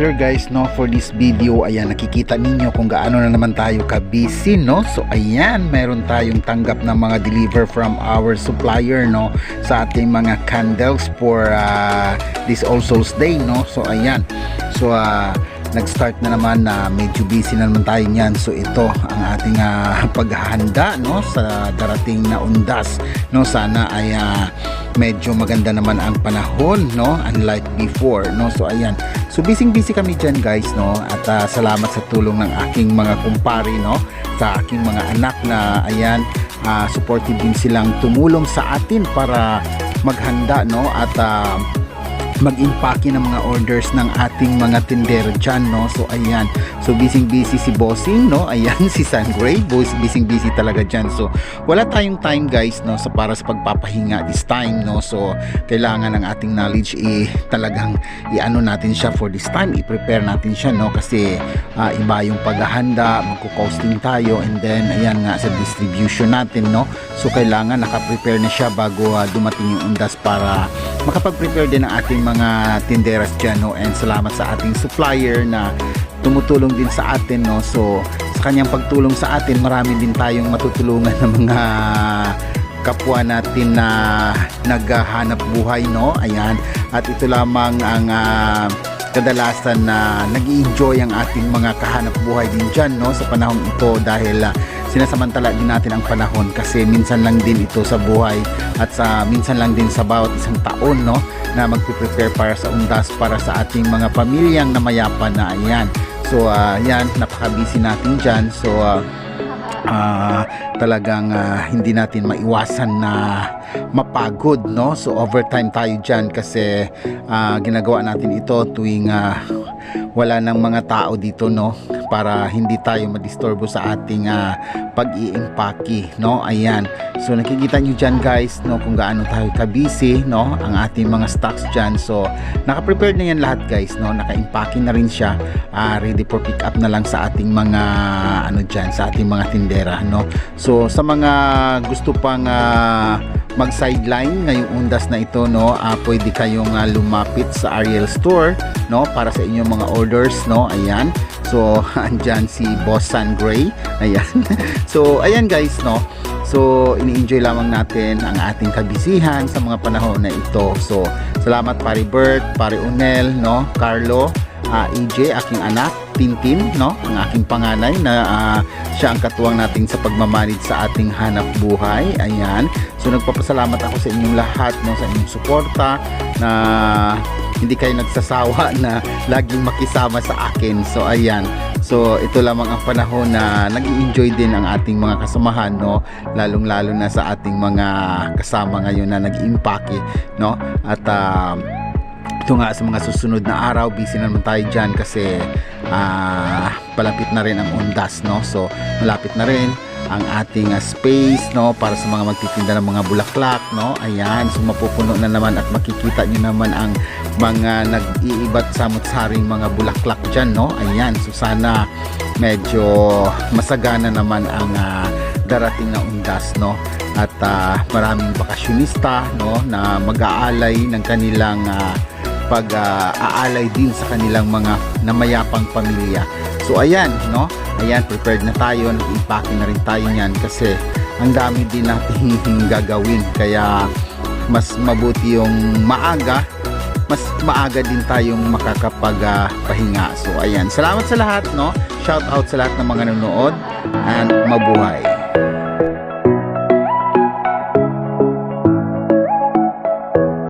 hello there guys no for this video ayan nakikita ninyo kung gaano na naman tayo ka busy no? So ayan meron tayong tanggap na mga deliver from our supplier no sa ating mga candles for uh, this All Souls Day no? So ayan. So uh, nag-start na naman na medyo busy na naman tayo niyan. So ito ang ating uh, paghahanda no sa darating na undas no? Sana ay uh, medyo maganda naman ang panahon no? Unlike before no? So ayan. So busy busy kami dyan guys no? At uh, salamat sa tulong ng aking mga kumpare no? Sa aking mga anak na ayan uh, supportive din silang tumulong sa atin para maghanda no? At uh, mag-impake ng mga orders ng ating mga tindero dyan, no? So, ayan. So, busy-busy si Bossing, no? Ayan, si San Gray. Busy-busy talaga dyan. So, wala tayong time, guys, no? So, para sa pagpapahinga this time, no? So, kailangan ng ating knowledge, eh, talagang i-ano natin siya for this time. I-prepare natin siya, no? Kasi, ah, iba yung paghahanda, magko-costing tayo, and then, ayan nga, sa distribution natin, no? So, kailangan naka-prepare na siya bago ah, dumating yung undas para makapag-prepare din ang ating mga tinderas dyan no? and salamat sa ating supplier na tumutulong din sa atin no? So sa kanyang pagtulong sa atin marami din tayong matutulungan ng mga kapwa natin na naghahanap buhay no? Ayan. At ito lamang ang ah, kadalasan na nag enjoy ang ating mga kahanap buhay din dyan no? Sa panahon ito dahil ah, sinasamantala din natin ang panahon kasi minsan lang din ito sa buhay at sa minsan lang din sa bawat isang taon no? Na magpe-prepare para sa undas para sa ating mga pamilyang namayapan na ayan. So ah, yan napaka-busy natin dyan. So ah, ah, talagang ah, hindi natin maiwasan na mapagod no? So overtime tayo dyan kasi ah, ginagawa natin ito tuwing ah, wala ng mga tao dito no? Para hindi tayo madisturbo sa ating ah, pag-iimpake no? Ayan so nakikita nyo dyan guys no kung gaano tayo ka-busy no ang ating mga stocks dyan. So naka-prepared na yan lahat guys no. Naka-impake na rin siya ah, ready for pick up na lang sa ating mga ano dyan sa ating mga tindera no. So sa mga gusto pang ah, mag sideline ngayong undas na ito no ah, pwede kayong ah, lumapit sa Ariel Store no para sa inyong mga orders no. Ayan. So andyan si Boss San Gray. Ayan. So ayan guys no So, ini-enjoy lamang natin ang ating kabisihan sa mga panahon na ito. So, salamat pare Bert, pare Unel, no, Carlo, ah, EJ, aking anak, Tintin, no, ang aking panganay na ah, siya ang katuwang natin sa pagmamanage sa ating hanap buhay. Ayan. So, nagpapasalamat ako sa inyong lahat, no, sa inyong suporta na hindi kayo nagsasawa na laging makisama sa akin. So, ayan. So, ito lamang ang panahon na nag enjoy din ang ating mga kasamahan, no? Lalong-lalo na sa ating mga kasama ngayon na nag-impake, no? At um, ito nga sa mga susunod na araw, busy na naman tayo dyan kasi ah, palapit na rin ang undas, no? So, malapit na rin ang ating ah, space no para sa mga magtitinda ng mga bulaklak no? Ayan so mapupuno na naman at makikita niyo naman ang mga nag-iibat samot-saring mga bulaklak dyan no? Ayan so sana medyo masagana naman ang ah, darating na undas no? At ah, maraming bakasyonista no? Na mag-aalay ng kanilang ah, pag-aalay din sa kanilang mga namayapang pamilya. So ayan no? Ayan prepared na tayo nag-impake na rin tayo niyan kasi ang dami din nating gagawin. Kaya mas mabuti yung maaga mas maaga din tayong makakapagpahinga. So ayan salamat sa lahat no? Shout out sa lahat ng mga nanonood and mabuhay